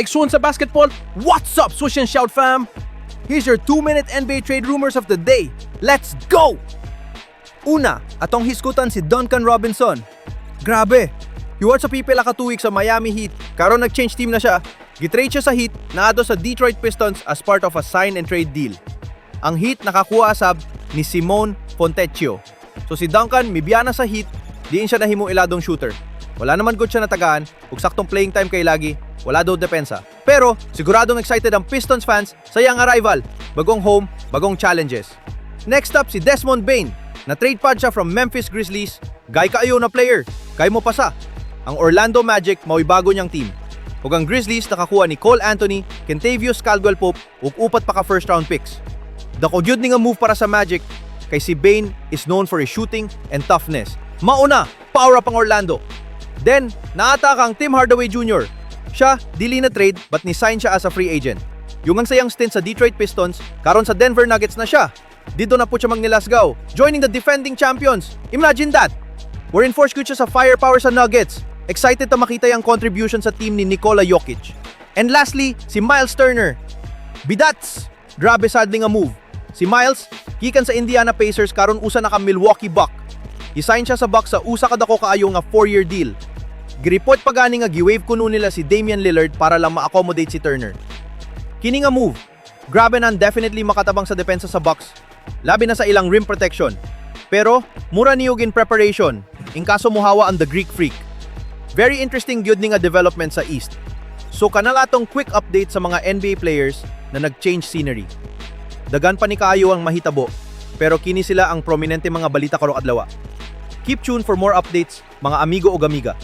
Aiksun sa basketball. What's up, Swish and Shout fam? Here's your 2-minute NBA trade rumors of the day. Let's go! Una, atong hiskutan si Duncan Robinson. Grabe! Yuwat sa pipila ka 2 weeks sa Miami Heat, karon nag-change team na siya. Gitrade siya sa Heat, naado sa Detroit Pistons as part of a sign and trade deal. Ang Heat nakakuha asab ni Simone Fontecchio. So si Duncan mibiyana sa Heat, diin siya nahimong iladong shooter. Wala naman good siya natagaan, ug saktong playing time kay lagi, wala daw depensa. Pero siguradong excited ang Pistons fans sa iyang arrival, bagong home, bagong challenges. Next up si Desmond Bain, na trade pad siya from Memphis Grizzlies, gay kaayo na player, kay mo pa sa. Ang Orlando Magic mao'y bago niyang team. Ug ang Grizzlies nakakuha ni Cole Anthony, Kentavious Caldwell Pope ug upat pa ka first round picks. Dako gyud ni nga move para sa Magic kay si Bain is known for his shooting and toughness. Mauna, power up ang Orlando. Then, naata kang Tim Hardaway Jr. Siya, dili na trade but ni-sign siya as a free agent. Yung ang sayang stint sa Detroit Pistons, karon sa Denver Nuggets na siya. Dito na po siya magnilasgaw, joining the defending champions. Imagine that! We're in force siya sa firepower sa Nuggets. Excited na makita yung contribution sa team ni Nikola Jokic. And lastly, si Miles Turner. Bidats! Grabe sad nga move. Si Miles, gikan sa Indiana Pacers karon usa na ka Milwaukee Buck. Isign siya sa Bucks sa usa ka dako kaayo nga 4-year deal. Gireport pa gani nga giwave kuno nila si Damian Lillard para lang ma-accommodate si Turner. Kini nga move, grabe nan definitely makatabang sa depensa sa Bucks, labi na sa ilang rim protection. Pero mura niyog in preparation, in kaso muhawa ang the Greek Freak. Very interesting gyud ni nga development sa East. So kanala atong quick update sa mga NBA players na nag-change scenery. Dagan pa ni kaayo ang mahitabo, pero kini sila ang prominente mga balita karong adlaw. Keep tuned for more updates, mga amigo o gamiga.